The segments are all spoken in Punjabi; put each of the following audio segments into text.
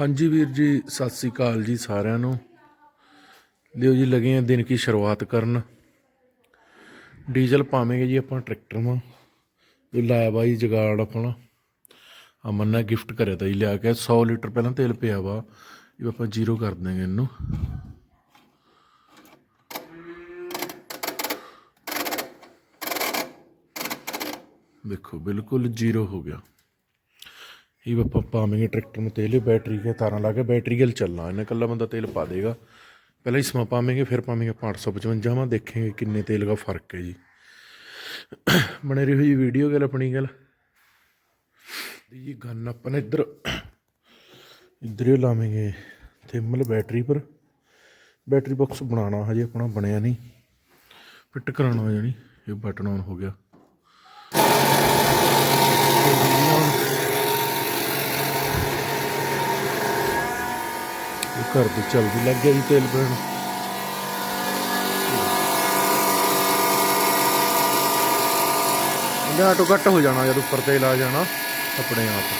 ਹਾਂਜੀ ਵੀਰ ਜੀ, ਸਤਿ ਸ੍ਰੀ ਅਕਾਲ ਜੀ ਸਾਰਿਆਂ ਨੂੰ। ਲਿਓ ਜੀ ਲੱਗੇ ਆ ਦਿਨ ਕੀ ਸ਼ੁਰੂਆਤ ਕਰਨ। ਡੀਜ਼ਲ ਪਾਵਾਂਗੇ ਜੀ ਆਪਾਂ ਟਰੈਕਟਰ ਮਾ। ਇਹ ਲਾਇਆ ਬਾਈ ਜਗਾੜ ਆਪਣਾ। ਅਮਨ ਨੇ ਗਿਫਟ ਕਰਿਆ ਤਾ ਜੀ ਲਿਆ ਕੇ। 100 ਲੀਟਰ ਪਹਿਲਾਂ ਤੇਲ ਪਿਆ ਵਾ। ਇਹ ਆਪਾਂ ਜ਼ੀਰੋ ਕਰ ਦਾਂਗੇ ਇਹਨੂੰ। ਦੇਖੋ, ਬਿਲਕੁਲ ਜ਼ੀਰੋ ਹੋ ਗਿਆ। ਇਹ ਆਪਾਂ ਪਾਵਾਂਗੇ ਟਰੈਕਟਰ ਨੂੰ ਤੇਲ ਬੈਟਰੀ ਕੇ ਤਾਰਾਂ ਲਾ ਕੇ ਬੈਟਰੀ ਗਲ ਚੱਲਣਾ ਇਹਨੇ ਕੱਲਾ ਬੰਦਾ ਤੇਲ ਪਾ ਦੇਗਾ। ਪਹਿਲਾਂ ਹੀ ਸਮਾਂ ਪਾਵਾਂਗੇ, ਫਿਰ ਪਾਵਾਂਗੇ ਆਪਾਂ 855 ਵਾਂ, ਦੇਖਾਂਗੇ ਕਿੰਨੇ ਤੇਲ ਦਾ ਫ਼ਰਕ ਹੈ ਜੀ। ਬਣੇ ਰਹੀ ਹੋਈ ਵੀਡੀਓ ਗੱਲ, ਆਪਣੀ ਗੱਲ। ਦੀ ਜੀ ਗਨ ਆਪਾਂ ਨੇ ਇੱਧਰ ਇੱਧਰ ਹੀ ਲਾਵਾਂਗੇ ਥਿਮਲ ਬੈਟਰੀ ਪਰ। ਬੈਟਰੀ ਬਾਕਸ ਬਣਾਉਣਾ, ਹਜੇ ਆਪਣਾ ਬਣਿਆ ਨਹੀਂ। ਫਿੱਟ ਕਰਾਉਣਾ ਜਾਨੀ ਇਹ ਬਟਨ ਆਨ ਹੋ ਗਿਆ। ਇਹ ਘਰ ਦੇ ਚੱਲਦੀ ਲੱਗ ਗਿਆ ਤੇਲ ਪੈਣ। ਇਹਦਾ ਆਟੋ ਕੱਟ ਹੋ ਜਾਣਾ, ਜਦ ਉੱਪਰ ਤੇਲ ਆ ਜਾਣਾ, ਆਪਣੇ ਆਪ।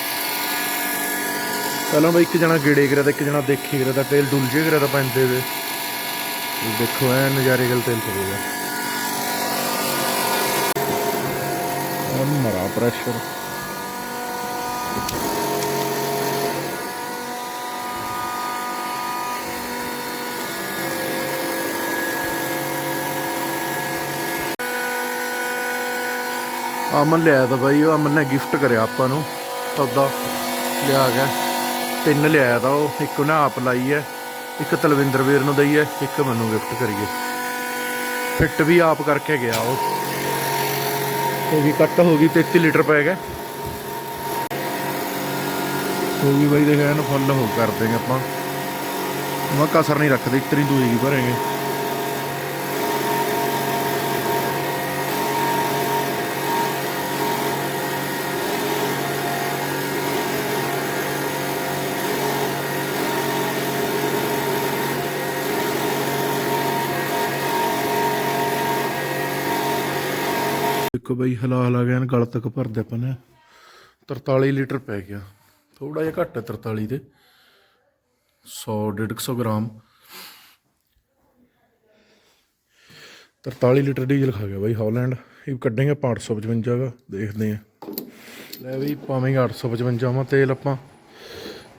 ਪਹਿਲਾਂ ਬਈ ਇੱਕ ਜਣਾ ਗੇੜੇ ਕਰਿਆ ਤਾਂ ਇੱਕ ਜਣਾ ਦੇਖੀ ਕਰਿਆ ਤਾਂ ਤੇਲ ਡੁੱਲ ਜੇ ਕਰਿਆ ਤਾਂ ਪੈਂਦੇ ਦੇ ਦੇਖੋ, ਐ ਨਜ਼ਾਰੇ ਗਲ ਤੇਲ ਪਵੇਗਾ ਉਹ ਮਰਾ ਪ੍ਰੈਸ਼ਰ ਅਮਨ ਲਿਆ ਤਾਂ ਬਾਈ, ਉਹ ਅਮਨ ਨੇ ਗਿਫਟ ਕਰਿਆ ਆਪਾਂ ਨੂੰ। ਸੌਦਾ ਲਿਆ ਗਿਆ। ਤਿੰਨ ਲਿਆਇਆ ਤਾਂ ਉਹ, ਇੱਕ ਉਹਨੇ ਆਪ ਲਾਈ ਹੈ, ਇੱਕ ਤਲਵਿੰਦਰ ਵੀਰ ਨੂੰ ਦਈ ਹੈ, ਇੱਕ ਮੈਨੂੰ ਗਿਫਟ ਕਰੀਏ। ਫਿੱਟ ਵੀ ਆਪ ਕਰਕੇ ਗਿਆ ਉਹ। ਉਹ ਵੀ ਕੱਟ ਹੋ ਗਈ 33 ਲੀਟਰ ਪੈ ਗਿਆ। ਹੋ ਗਈ ਬਾਈ ਦੇਖਿਆ ਇਹਨੂੰ ਫੁੱਲ ਹੋ, ਕਰ ਦੇਂਗੇ ਆਪਾਂ। ਮੈਂ ਕਸਰ ਨਹੀਂ ਰੱਖਦੇ, ਇਤਰੀ ਦੂਈ ਕੀ ਭਰਾਂਗੇ। ਦੇਖੋ ਬਈ ਹਲਾ ਹਲਾ ਗਿਆ ਗਲ ਤੱਕ ਭਰਦੇ ਆਪਾਂ ਨੇ। 43 ਲੀਟਰ ਪੈ ਗਿਆ। ਥੋੜਾ ਜਿਹਾ ਘੱਟ ਹੈ 43 ਦੇ 100 150 ਗ੍ਰਾਮ। 43 ਲੀਟਰ ਡੀਜ਼ਲ ਖਾ ਗਿਆ ਬਾਈ, ਹਾਲੈਂਡ। ਇਹ ਕੱਢेंगे ਆਪਾਂ 855 ਦਾ, ਦੇਖਦੇ ਆ ਲੈ ਵੀ ਪਾਵਾਂਗੇ 855 ਮਾ ਤੇਲ ਆਪਾਂ।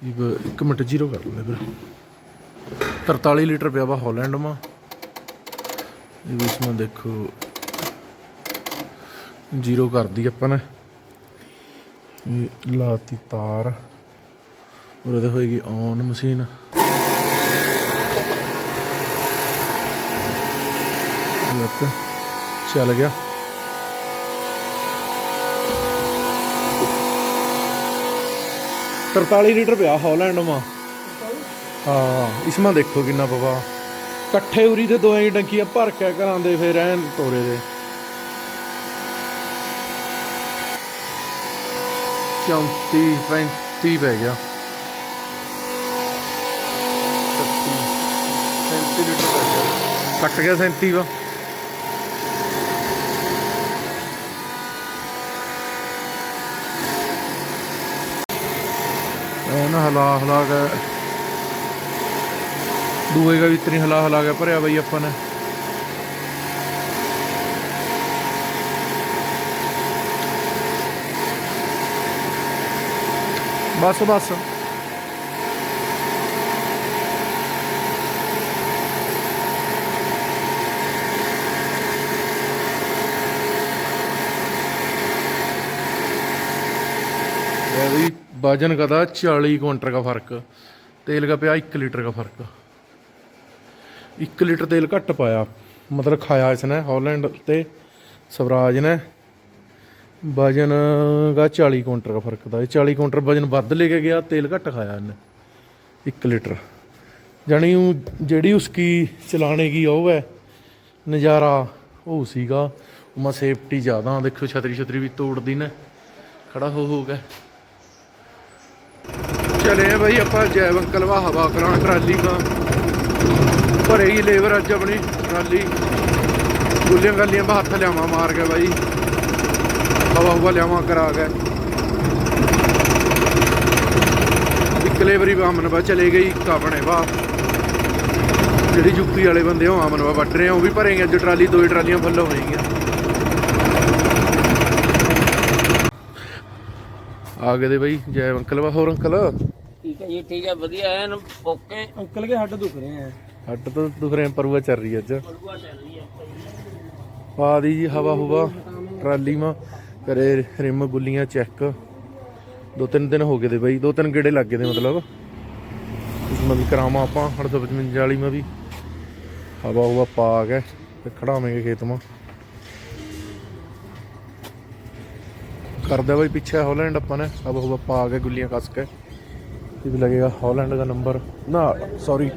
ਇਹ ਬ- ਇੱਕ ਮਿੰਟ ਜ਼ੀਰੋ ਕਰ ਲੈਂਦੇ ਫਿਰ 43 ਲੀਟਰ ਪਿਆ ਵਾ ਹਾਲੈਂਡ ਮਾ ਇਹ ਵੀ ਇਸਮਾ ਦੇਖੋ। ਜ਼ੀਰੋ ਕਰਦੀ ਆਪਾਂ ਨੇ। ਇਹ ਲਾਤੀ ਤਾਰ। ਔਰ ਇਹਦੇ ਹੋਏਗੀ ਔਨ ਮਸ਼ੀਨ ਲੱਤ ਚੱਲ ਗਿਆ। ਤਰਤਾਲੀ ਲੀਟਰ ਪਿਆ ਹਾਲੈਂਡ ਮਾ ਹਾਂ, ਇਸਮਾ ਦੇਖੋ ਕਿੰਨਾ ਪਵਾ। ਇਕੱਠੇ ਉਰੀ ਤੇ ਦੋਵੇਂ ਟੰਕੀਆਂ ਭਰ ਕੇ ਕਰਾਂਦੇ ਫਿਰ ਐਨ ਤੋਰੇ ਦੇ। ਚੌਂਤੀ ਪੈਂਤੀ ਪੈ ਗਿਆ 37 ਲੀਟਰ ਪੈ ਗਿਆ ਕੱਟ ਗਿਆ 37 ਵਾ ਇਹ ਹਲਾ ਹਲਾ ਕੇ ਦੂਏ ਦਾ ਵੀ ਇਤਨੀ ਹਲਾ ਹਲਾ ਕੇ ਭਰਿਆ ਬਈ ਆਪਾਂ ਨੇ। ਬਸ ਬਸ ये भी वजन का था चालीस क्विंटल का फर्क तेल का पिया एक लीटर का फर्क एक लीटर तेल घट पाया मतलब खाया इसने हॉलैंड ते स्वराज ने ਵਜਨ ਦਾ 40 ਕੁਇੰਟਲ ਦਾ ਫ਼ਰਕ ਦਾ ਇਹ 40 ਕੁਇੰਟਲ ਵਜਨ ਵੱਧ ਲੈ ਕੇ ਗਿਆ, ਤੇਲ ਘੱਟ ਖਾਇਆ ਇਹਨੇ 1 ਲੀਟਰ। ਜਾਨੀ ਉਹ ਜਿਹੜੀ ਉਸਕੀ ਚਲਾਣੇ ਕੀ ਉਹ ਹੈ, ਨਜ਼ਾਰਾ ਉਹ ਸੀਗਾ। ਉਮਾ ਸੇਫਟੀ ਜ਼ਿਆਦਾ, ਦੇਖੋ ਛਤਰੀ ਛਤਰੀ ਵੀ ਤੋੜਦੀ ਨਾ, ਖੜਾ ਹੋ ਹੋ ਗਿਆ ਚਲੇ ਭਾਈ ਆਪਾਂ ਜੈਵ ਕਲਵਾ ਹਵਾ ਕਰਾਂ, ਟਰਾਲੀ ਦਾ ਭਰੇਗੀ ਲੇਬਰ ਅੱਜ ਆਪਣੀ, ਟਰਾਲੀ। ਗੁੱਲੀਆਂ ਗੱਲੀਆਂ ਬਾਹਰ ਹੱਥ ਲਿਆਵਾ ਮਾਰ ਗਿਆ ਭਾਈ ਹਵਾ ਹੁਵਾ ਲਿਆਵਾਂ ਕਰਾ ਕੇ। ਇੱਕ ਇੱਕ ਲੇਬਰੀ ਬਾਮਨ ਬਾ ਚਲੇ ਗਈ ਆਪਣੇ ਵਾ ਜਿਹੜੀ ਯੂਪੀ ਵਾਲੇ ਬੰਦੇ ਉਹ ਆਮਨ ਵਾ ਵੱਟ ਰਹੇ ਆ ਉਹ ਵੀ ਭਰੇਂਗੇ ਅੱਜ ਟਰਾਲੀ ਦੋ ਟਰਾਲੀਆਂ ਫੁੱਲ ਹੋ ਗਈਆਂ ਆ ਗਏ ਦੇ ਬਈ ਜੈ ਅੰਕਲ ਵਾ ਹੋਰ ਅੰਕਲ? ਠੀਕ ਹੈ ਜੀ ਠੀਕ ਹੈ ਵਧੀਆ ਐਨ ਓਕੇ ਅੰਕਲ ਕੇ ਹੱਡ ਦੁਖ ਰਹੇ ਆ। ਹੱਟ ਤੋਂ ਦੁਖਰੇ ਪਰੂਆ ਚੱਲ ਰਹੀ ਅੱਜ। ਬਲੂਆ ਚੱਲ ਰਹੀ ਹੈ ਪਾ ਦੀ ਜੀ ਹਵਾ ਹੁਵਾ ਟਰਾਲੀ ਮਾ। ਕਰੇ ਰਿਮ ਗੁੱਲੀਆਂ ਚੈੱਕ। ਦੋ ਤਿੰਨ ਦਿਨ ਹੋ ਗਏ ਦੇ ਬਈ, ਦੋ ਤਿੰਨ ਗੇੜੇ ਲੱਗ ਗਏ ਦੇ ਮਤਲਬ। ਇਸ ਮਾ ਵੀ ਕਰਾਵਾਂ ਆਪਾਂ 855 ਵਾਲੀ ਮੈਂ ਵੀ। ਹਵਾ ਹੁਵਾ ਪਾ ਕੇ ਤੇ ਖੜਾਵਾਂਗੇ ਖੇਤ ਮਾ। ਕਰਦਾ ਬਈ ਪਿੱਛੇ ਹਾਲੈਂਡ ਆਪਾਂ ਨੇ, ਹਵਾ ਹੁਵਾ ਪਾ ਕੇ ਗੁੱਲੀਆਂ ਕੱਸ ਕੇ ਇਹ ਵੀ ਲੱਗੇਗਾ ਹਾਲੈਂਡ ਦਾ ਨੰਬਰ। ਨਾ, ਸੌਰੀ,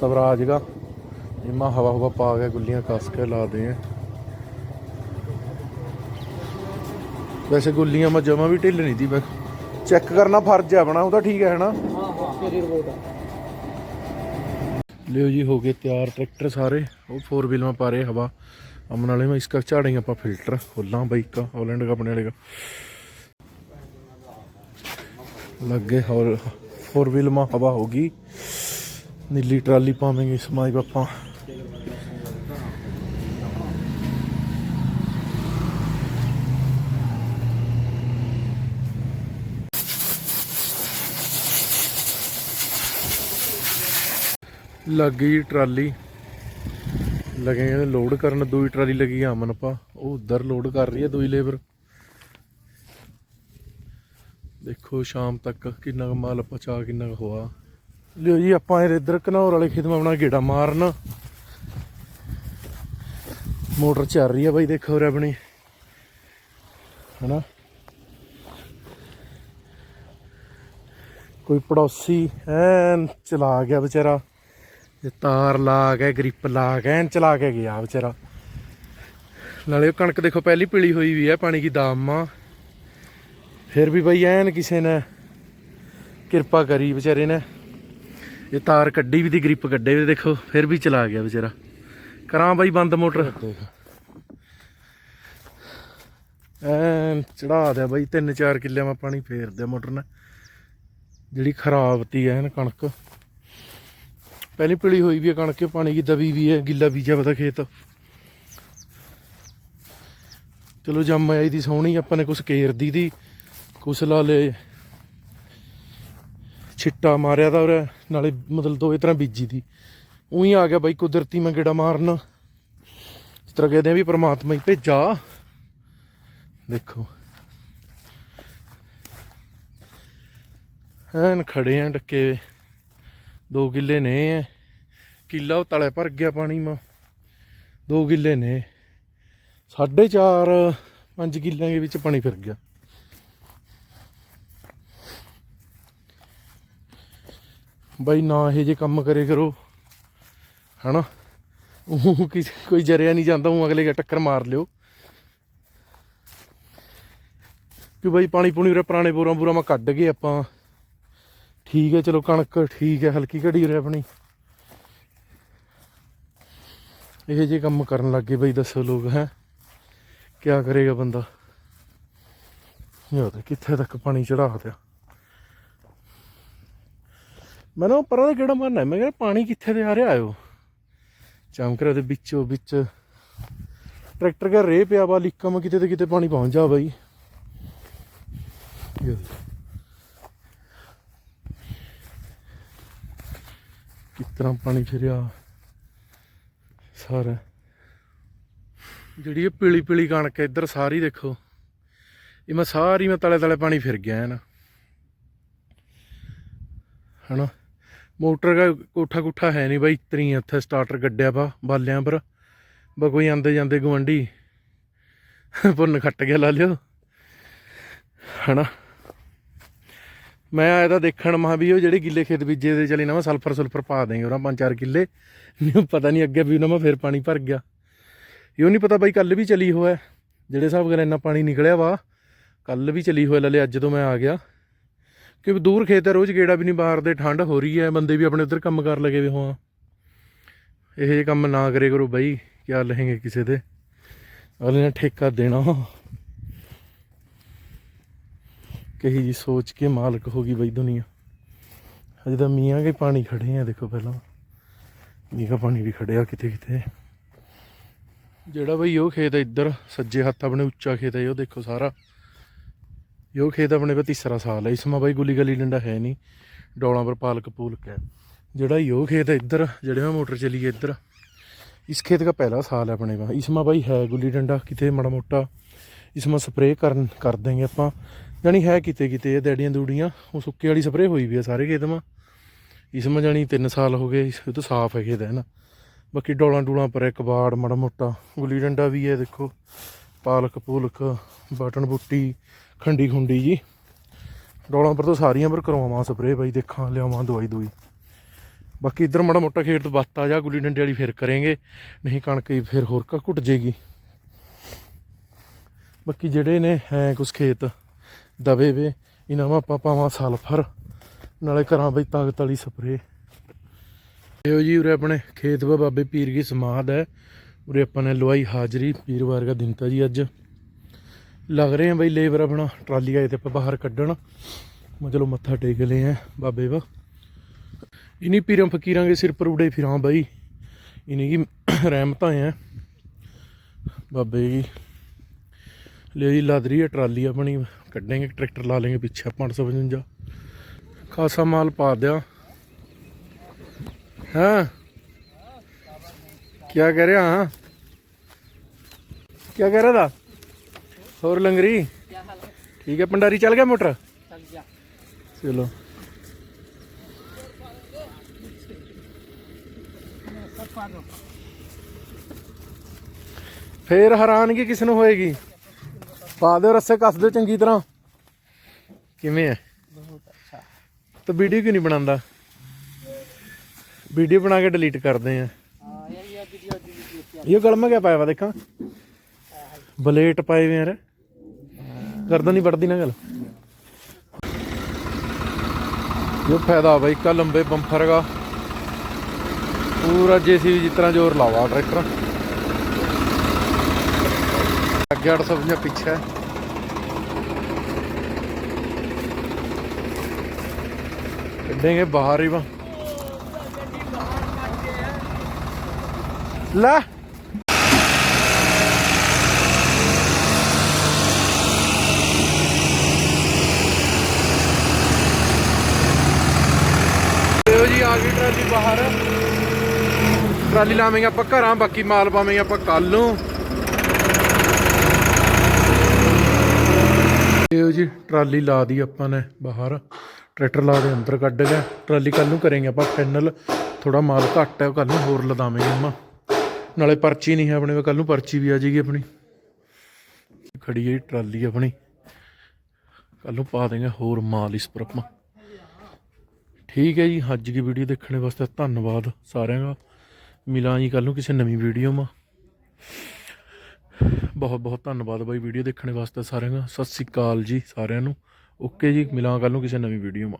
ਸਵਰਾਜ ਦਾ। ਇਮਾ ਹਵਾ ਹਵਾ ਪਾ ਕੇ ਗੁੱਲੀਆਂ ਕੱਸ ਕੇ ਲਾ ਦੇ ਵੈਸੇ ਗੁੱਲੀਆਂ ਮੈਂ ਜਮਾ ਵੀ ਢਿੱਲ ਨਹੀਂ ਦੀ ਮੈਂ ਚੈੱਕ ਕਰਨਾ ਫਰਜ਼ ਹੈ ਆਪਣਾ ਉਹ ਠੀਕ ਹੈ ਹਨਾ? ਲਿਓ ਜੀ ਹੋ ਗਏ ਤਿਆਰ ਟਰੈਕਟਰ ਸਾਰੇ ਉਹ 4 ਵੀਲ ਮੈਂ ਪਾ ਰਹੇ ਹਵਾ। ਅਮਨ ਵਾਲੇ ਮੈਂ ਇਸ ਕਾ ਆਪਾਂ ਫਿਲਟਰ ਖੋਲਾਂ ਬਾਈਕ ਦਾ ਹੌਲੈਂਡ ਦਾ ਆਪਣੇ ਵਾਲੇ ਦਾ ਲੱਗੇ ਹੋਰ 4 ਵੀਲ ਮਾ ਹਵਾ ਹੋਗੀ ਨੀਲੀ ਟਰਾਲੀ ਪਾਵਾਂਗੇ ਸਮਾਈ ਆਪਾਂ। ਲੱਗ ਗਈ ਟਰਾਲੀ। ਲਗੇ ਕਹਿੰਦੇ ਲੋਡ ਕਰਨ, ਦੂਈ ਟਰਾਲੀ ਲੱਗੀ ਆ ਅਮਨ ਪਾ। ਉਹ ਉਧਰ ਲੋਡ ਕਰ ਰਹੀ ਹੈ ਦੂਈ ਲੇਬਰ ਦੇਖੋ ਸ਼ਾਮ ਤੱਕ ਕਿੰਨਾ ਕੁ ਮਾਲ ਪਹੁੰਚਾ ਕਿੰਨਾ ਕੁ ਹੋਆ ਲਿਓ ਜੀ, ਆਪਾਂ ਇਹ ਇੱਧਰ ਘਨੌਰ ਵਾਲੇ ਖੇਤ ਮਾ ਆਪਣਾ ਗੇੜਾ ਮਾਰਨ। ਮੋਟਰ ਚੱਲ ਰਹੀ ਆ ਬਾਈ, ਦੇਖੋ ਰੇ ਆਪਣੀ। ਹਨਾ? ਕੋਈ ਪੜੋਸੀ ਐਨ ਚਲਾ ਗਿਆ ਵਿਚਾਰਾ। ਇਹ ਤਾਰ ਲਾ ਕੇ ਗ੍ਰਿਪ ਲਾ ਕੇ ਐਨ ਚਲਾ ਕੇ ਗਿਆ ਵਿਚਾਰਾ। ਨਾਲੇ ਉਹ ਕਣਕ ਦੇਖੋ ਪਹਿਲੀ ਪੀਲੀ ਹੋਈ ਵੀ ਹੈ ਪਾਣੀ ਦੀ ਦਾਮਾ। ਫਿਰ ਵੀ ਬਈ ਐਨ ਕਿਸੇ ਨੇ ਕਿਰਪਾ ਕਰੀ ਵਿਚਾਰੇ ਨੇ। ਇਹ ਤਾਰ ਕੱਢੀ ਵੀ ਦੀ ਗ੍ਰਿਪ ਕੱਢੇ ਵੀ ਦੇਖੋ ਫਿਰ ਵੀ ਚਲਾ ਗਿਆ ਵਿਚਾਰਾ। ਕਰਾਂ ਬਾਈ ਬੰਦ ਮੋਟਰ। ਐਨ ਚੜਾ ਦਿਆ ਬਾਈ 3-4 ਕਿੱਲਿਆਂ ਮਾ ਪਾਣੀ ਫੇਰ ਦਿਆ ਮੋਟਰ ਨੇ। ਜਿਹੜੀ ਖਰਾਬ ਤੀ ਐਨ ਕਣਕ। ਪਹਿਲੀ ਪੀਲੀ ਹੋਈ ਵੀ ਹੈ ਕਣਕ ਪਾਣੀ ਦੀ ਦਬੀ ਵੀ ਹੈ, ਗਿੱਲਾ ਬੀਜਿਆ ਪਤਾ ਖੇਤ। ਚਲੋ ਜੰਮ ਆਈ ਦੀ ਸੋਹਣੀ, ਆਪਾਂ ਨੇ ਕੁਛ ਕੇਰਦੀ ਦੀ ਕੁਛ ਲਾ ਲੇ ਛਿੱਟਾ ਮਾਰਿਆ ਤਾਂ ਔਰ ਨਾਲੇ ਮਤਲਬ ਦੋਵੇਂ ਤਰ੍ਹਾਂ ਬੀਜੀ ਦੀ। ਉਹੀ ਆ ਗਿਆ ਬਾਈ, ਕੁਦਰਤੀ ਮੈਂ ਗੇੜਾ ਮਾਰਨ। ਇਸ ਤਰ੍ਹਾਂ ਕਹਿੰਦੇ ਆ ਵੀ ਪ੍ਰਮਾਤਮਾ ਹੀ ਭੇਜਾ। ਦੇਖੋ। ਐਨ ਖੜੇ ਆ ਡੱਕੇ। ਹੋਏ। ਦੋ ਕਿੱਲੇ ਨੇ। ਕਿੱਲਾ ਉਹ ਤਲੇ ਭਰ ਗਿਆ ਪਾਣੀ ਮਾ। ਦੋ ਕਿੱਲੇ ਨੇ। ਸਾਢੇ ਚਾਰ, ਪੰਜ ਕਿੱਲਿਆਂ ਦੇ ਵਿੱਚ ਪਾਣੀ ਫਿਰ ਗਿਆ। ਬਾਈ ਨਾ ਇਹ ਜੇ ਕੰਮ ਕਰੇ ਕਰੋ। ਹਨਾ? ਉਹ ਕਿਸੇ, ਕੋਈ ਜਰਿਆ ਨਹੀਂ ਜਾਂਦਾ, ਉਹ ਅਗਲੇ ਟੱਕਰ ਮਾਰ ਲਿਓ। ਕਿ ਬਾਈ ਪਾਣੀ ਪੂਣੀ ਉਰੇ ਪੁਰਾਣੇ ਬੋਰਾਂ ਬੂਰਾਂ ਮਾ ਕੱਢ ਗਏ ਆਪਾਂ। ਠੀਕ ਹੈ, ਚਲੋ ਕਣਕ ਠੀਕ ਹੈ, ਹਲਕੀ ਘੜੀ ਉਰੇ ਆਪਣੀ। ਇਹ ਜੇ ਕੰਮ ਕਰਨ ਲੱਗੇ ਬਈ, ਦੱਸੋ ਲੋਕ, ਹੈ? ਕਿਆ ਕਰੇਗਾ ਬੰਦਾ? ਯਾਰ, ਕਿੱਥੇ ਤੱਕ ਪਾਣੀ ਚੜਾ ਦਿਆ ਮੈਂ ਨਾ ਪਰਾਂ ਦਾ ਕਿਹੜਾ ਮਾਰਨਾ, ਮੈਂ ਕਿਹਾ ਪਾਣੀ ਕਿੱਥੇ ਦੇ ਆ ਰਿਹਾ ਆਇਓ ਚਮਕਰਾ ਦੇ ਵਿੱਚੋਂ ਵਿੱਚ ਟਰੈਕਟਰ ਦਾ ਰੇ ਪਿਆ ਵਾ, ਲੀਕਾਂ ਮਾ ਕਿਤੇ ਤੇ ਕਿਤੇ ਪਾਣੀ ਪਹੁੰਚ ਜਾ ਬਾਈ। ਯਾਰ। ਕਿਤਨਾ ਪਾਣੀ ਫਿਰਿਆ ਸਾਰਾ। ਜਿਹੜੀ ਇਹ ਪੀਲੀ ਪੀਲੀ ਕਣਕ ਇੱਧਰ ਸਾਰੀ ਦੇਖੋ। ਇਹ ਮੈਂ ਸਾਰੀ ਮੈਂ ਤਲੇ ਤਲੇ ਪਾਣੀ ਫਿਰ ਗਿਆ ਹੈ ਨਾ। ਹਨਾ? ਮੋਟਰ ਦਾ ਕੋਠਾ ਕੁੱਠਾ ਹੈ ਨਹੀਂ ਬਾਈ ਇਤਨੀ ਇੱਥੇ ਸਟਾਰਟਰ ਗੱਡਿਆ ਵਾ, ਬਾਲਿਆਂ ਪਰ। ਬਾ ਕੋਈ ਆਂਦੇ ਜਾਂਦੇ ਗਵੰਡੀ ਪੁੰਨ ਖੱਟ ਗਿਆ ਲਾ ਲਿਓ। ਹਨਾ? ਮੈਂ ਆਇਆ ਤਾਂ ਦੇਖਣ, ਮਾ ਵੀ ਉਹ ਜਿਹੜੇ ਗਿੱਲੇ ਖੇਤ ਬੀਜੇ ਦੇ ਚਲੇ ਨਾ ਮੈਂ ਸਲਫਰ ਸੁਲਫਰ ਪਾ ਦੇਂਗੇ, ਉਹਨਾਂ ਪੰਜ ਚਾਰ ਕਿੱਲੇ ਨਹੀਂ ਪਤਾ ਨਹੀਂ ਅੱਗੇ ਵੀ ਉਹਨਾਂ ਮੈਂ ਫੇਰ ਪਾਣੀ ਭਰ ਗਿਆ। ਇਹੋ ਨਹੀਂ ਪਤਾ ਬਾਈ ਕੱਲ ਵੀ ਚਲੀ ਹੋਇਆ ਜਿਹੜੇ ਹਿਸਾਬ ਨਾਲ ਇੰਨਾ ਪਾਣੀ ਨਿਕਲਿਆ ਵਾ ਕੱਲ ਵੀ ਚਲੀ ਹੋਇਆ ਲਲੇ, ਅੱਜ ਤੋਂ ਮੈਂ ਆ ਗਿਆ। ਕਿ ਦੂਰ ਖੇਤ ਹੈ, ਰੋਜ਼ ਗੇੜਾ ਵੀ ਨਹੀਂ ਬਾਹਰ ਦੇ, ਠੰਡ ਹੋ ਰਹੀ ਹੈ, ਬੰਦੇ ਵੀ ਆਪਣੇ ਉੱਧਰ ਕੰਮ ਕਰ ਲਗੇ ਵੇ ਹੋਆ ਇਹ ਕੰਮ ਨਾ ਕਰੇ ਕਰੋ ਬਾਈ, ਕਿਆ ਲਹੇਂਗੇ ਕਿਸੇ ਦੇ। ਅਗਲੇ ਨੇ ਠੇਕਾ ਦੇਣਾ। ਕਹੀ ਜੀ ਸੋਚ ਕੇ ਮਾਲਕ ਹੋ ਗਈ ਬਈ ਦੁਨੀਆ। ਅਜੇ ਤਾਂ ਮੀਆਂ ਕੇ ਪਾਣੀ ਖੜੇ ਆ, ਦੇਖੋ ਪਹਿਲਾਂ। ਮੀਂਹ ਪਾਣੀ ਵੀ ਖੜਿਆ ਕਿਤੇ ਕਿਤੇ। ਜਿਹੜਾ ਬਈ ਉਹ ਖੇਤ ਹੈ ਇੱਧਰ ਸੱਜੇ ਹੱਥ ਆਪਣੇ ਉੱਚਾ ਖੇਤ ਹੈ ਉਹ ਦੇਖੋ ਸਾਰਾ। ਇਹ ਖੇਤ ਆਪਣੇ ਪਾ ਤੀਸਰਾ ਸਾਲ ਹੈ ਇਸਮਾ ਬਾਈ ਗੁੱਲੀ ਗਲੀ ਡੰਡਾ ਹੈ ਨਹੀਂ। ਡੋਲਾਂ ਪਰ ਪਾਲਕ ਪੂਲਕ ਹੈ। ਜਿਹੜਾ ਯੋ ਖੇਤ ਹੈ ਇੱਧਰ, ਜਿਹੜੇ ਮੈਂ ਮੋਟਰ ਚਲੀ ਹੈ ਇੱਧਰ। ਇਸ ਖੇਤ ਦਾ ਪਹਿਲਾ ਸਾਲ ਹੈ ਆਪਣੇ ਪਾ ਇਸਮਾ ਬਾਈ ਹੈ ਗੁੱਲੀ ਡੰਡਾ, ਕਿਤੇ ਮਾੜਾ ਮੋਟਾ। ਇਸਮਾ ਸਪਰੇਅ ਕਰਨ ਕਰ ਦੇਂਗੇ ਆਪਾਂ। ਜਾਣੀ ਹੈ ਕਿਤੇ ਕਿਤੇ ਇਹ ਡੈਡੀਆਂ ਦੂੜੀਆਂ, ਉਹ ਸੁੱਕੇ ਵਾਲੀ ਸਪਰੇਅ ਹੋਈ ਵੀ ਆ ਸਾਰੇ ਖੇਤ ਮਾ। ਇਸਮਾ ਜਾਣੀ 3 ਸਾਲ ਹੋ ਗਏ, ਇਸ ਤਾਂ ਸਾਫ਼ ਹੈ ਖੇਤ ਹੈ ਨਾ। ਬਾਕੀ ਡੋਲਾਂ ਡੂਲਾਂ ਪਰ ਇੱਕ ਬਾੜ ਮਾੜਾ ਮੋਟਾ, ਗੁੱਲੀ ਡੰਡਾ ਵੀ ਹੈ ਦੇਖੋ। ਪਾਲਕ, ਪੂਲਕ, ਬਟਨ ਬੁੱਟੀ, ਖੰਡੀ ਖੁੰਡੀ ਜੀ। ਡੋਲਾਂ ਪਰ ਤਾਂ ਸਾਰੀਆਂ ਪਰ ਕਰਵਾਵਾਂ ਸਪਰੇਅ ਬਾਈ, ਦੇਖਾਂ, ਲਿਆਵਾਂ ਦਵਾਈ ਦੂਈ ਬਾਕੀ ਇੱਧਰ ਮਾੜਾ ਮੋਟਾ ਖੇਤ ਤੋਂ ਬੱਤ ਆ ਜਾ, ਗੁੱਲੀ ਡੰਡੇ ਵਾਲੀ ਫਿਰ ਕਰਾਂਗੇ। ਨਹੀਂ ਕਣਕ ਹੀ ਫਿਰ ਹੋਰ ਕਾ ਘੁੱਟ ਜੇਗੀ। ਬਾਕੀ ਜਿਹੜੇ ਨੇ, ਹੈ ਕੁਛ ਖੇਤ। ਦਵੇ ਵੇ। ਇਹਨਾਂ ਨੂੰ ਆਪਾਂ ਪਾਵਾਂ ਸਲਫਰ ਨਾਲੇ ਕਰਾਂ ਬਈ ਤਾਕਤ ਵਾਲੀ ਸਪਰੇਅ। ਇਹੋ ਜੀ ਉਰੇ ਆਪਣੇ ਖੇਤ ਵਾ, ਬਾਬੇ ਪੀਰ ਦੀ ਸਮਾਧ ਹੈ। ਉਰੇ ਆਪਾਂ ਨੇ ਲਵਾਈ ਹਾਜ਼ਰੀ, ਪੀਰ ਵਾਰਗਾ ਦਿਨ ਜੀ ਅੱਜ। ਲੱਗ ਰਹੇ ਆ ਬਈ ਲੇਬਰ ਆਪਣਾ ਟਰਾਲੀ ਆਏ ਤੇ ਆਪਾਂ ਬਾਹਰ ਕੱਢਣ। ਮੈਂ ਚਲੋ ਮੱਥਾ ਟੇਕ ਲਏ ਆ ਬਾਬੇ ਵਾ। ਇਨੀ ਪੀਰਾਂ ਫਕੀਰਾਂ ਦੇ ਸਿਰ ਪਰ ਉੜੇ ਫਿਰਾਂ ਬਾਈ। ਇਨੀ ਕੀ ਰਹਿਮਤਾਂ ਆ। ਬਾਬੇ ਜੀ। ਲੈ ਜੀ ਲੱਦ ਰਹੀ ਹੈ ਟਰਾਲੀ ਆਪਣੀ। ਕੱਢਾਂਗੇ, ਟਰੈਕਟਰ ਲਾ ਲੇਂਗੇ ਪਿੱਛੇ 555 ਖਾਸਾ ਮਾਲ ਪਾ ਦਿਆ। ਹਾਂ? ਕੀ ਕਹਿ ਰਿਹਾ, ਹਾਂ? ਕੀ ਕਹਿ ਰਿਹਾ ਦਾ? ਹੋਰ ਲੰਗਰੀ? ਠੀਕ ਹੈ ਪੰਡਾਰੀ ਚੱਲ ਗਿਆ ਮੋਟਰ? ਚਲੋ। ਫੇਰ ਹੈਰਾਨਗੀ ਕਿਸ ਨੂੰ ਹੋਏਗੀ? ਪਾ ਦਿਓ ਰੱਸੇ ਕੱਸ ਦਿਓ ਚੰਗੀ ਤਰ੍ਹਾਂ। ਕਿਵੇਂ ਹੈ ਤਾਂ ਵੀਡੀਓ ਕਿਉਂ ਨਹੀਂ ਬਣਾਉਂਦਾ? ਵੀਡੀਓ ਬਣਾ ਕੇ ਡਿਲੀਟ ਕਰਦੇ ਆ। ਇਹ ਗਲਮਾ ਕਿਆ ਪਾਇਆ ਵਾ ਦੇਖਾਂ। ਬਲੇਟ ਪਾਏ ਵੇ ਯਾਰ। ਕਰਦਾ ਨਹੀਂ ਵੜਦੀ ਨਾ ਗੱਲ। ਇਹ ਫਾਇਦਾ ਬਾਈ ਕਾ ਲੰਬੇ ਬੰਫਰ ਦਾ ਪੂਰਾ ਜੇਸੀਬੀ ਜਿਸ ਤਰ੍ਹਾਂ ਜ਼ੋਰ ਲਾਵਾ ਟਰੈਕਟਰ। ਅੱਗੇ 850 ਪਿੱਛੇ ਹੈ। ਬਾਹਰ ਹੀ ਵਾ। ਲੈ। ਜੀ, ਆ ਗਈ ਟਰਾਲੀ ਬਾਹਰ। ਟਰਾਲੀ ਲਾਵਾਂਗੇ ਆਪਾਂ ਘਰਾਂ, ਬਾਕੀ ਮਾਲ ਪਾਵਾਂਗੇ ਆਪਾਂ ਕੱਲ ਨੂੰ। ਇਹੋ ਜੀ ਟਰਾਲੀ ਲਾ ਦੀ ਆਪਾਂ ਨੇ ਬਾਹਰ। ਟਰੈਕਟਰ ਲਾ ਦੇ ਅੰਦਰ ਕੱਢ ਗਿਆ ਟਰਾਲੀ ਕੱਲ ਨੂੰ ਕਰਾਂਗੇ ਆਪਾਂ ਫਾਈਨਲ ਥੋੜਾ ਮਾਲ ਘੱਟ ਹੈ ਕੱਲ ਨੂੰ ਹੋਰ ਲਦਾਵਾਂਗੇ ਅੰਮਾ ਨਾਲੇ ਪਰਚੀ ਨਹੀਂ ਹੈ ਆਪਣੇ ਕੋਲ ਕੱਲ ਨੂੰ ਪਰਚੀ ਵੀ ਆ ਜਾਏਗੀ ਆਪਣੀ। ਖੜੀ ਹੈ ਜੀ ਟਰਾਲੀ ਆਪਣੀ। ਕੱਲ ਨੂੰ ਪਾ ਦੇਂਗੇ ਹੋਰ ਮਾਲ ਇਸ ਪਰ ਆਪਾਂ। ਠੀਕ ਹੈ ਜੀ, ਅੱਜ ਦੀ ਵੀਡੀਓ ਦੇਖਣ ਵਾਸਤੇ ਧੰਨਵਾਦ ਸਾਰਿਆਂ ਦਾ। ਮਿਲਾਂ ਜੀ ਕੱਲ ਨੂੰ ਕਿਸੇ ਨਵੀਂ ਵੀਡੀਓ ਮਾ। ਬਹੁਤ ਬਹੁਤ ਧੰਨਵਾਦ ਬਾਈ ਵੀਡੀਓ ਦੇਖਣ ਵਾਸਤੇ ਸਾਰਿਆਂ ਦਾ। ਸਤਿ ਸ੍ਰੀ ਅਕਾਲ ਜੀ ਸਾਰਿਆਂ ਨੂੰ। ਓਕੇ ਜੀ ਮਿਲਾਂ ਕੱਲ ਨੂੰ ਕਿਸੇ ਨਵੀਂ ਵੀਡੀਓ ਮਾ।